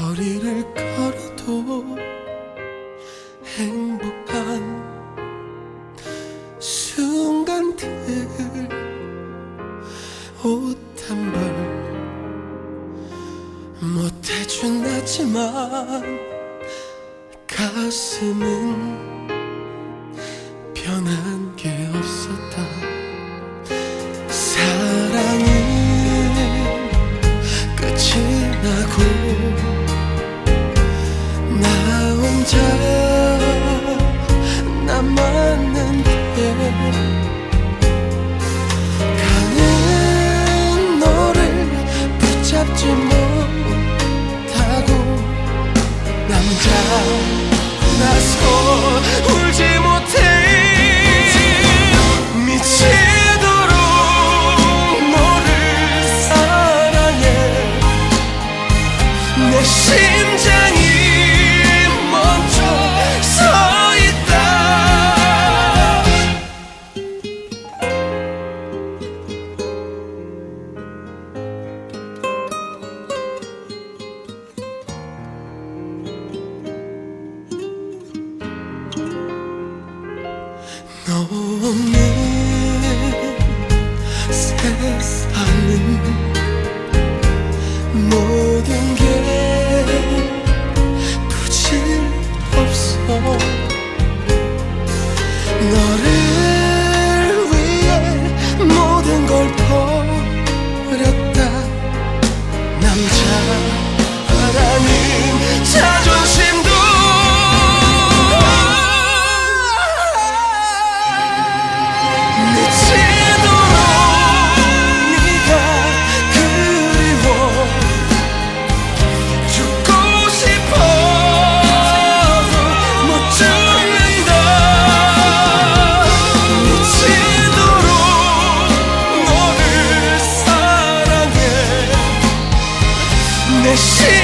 거리를 걸어도 행복한 순간들 옷 한 벌 못해준 나지만 가슴은 혼자 남았는데. 가는 너를 붙잡지 못하고 남자 나서 울지 못해. 내 심장 너 없는 세상 是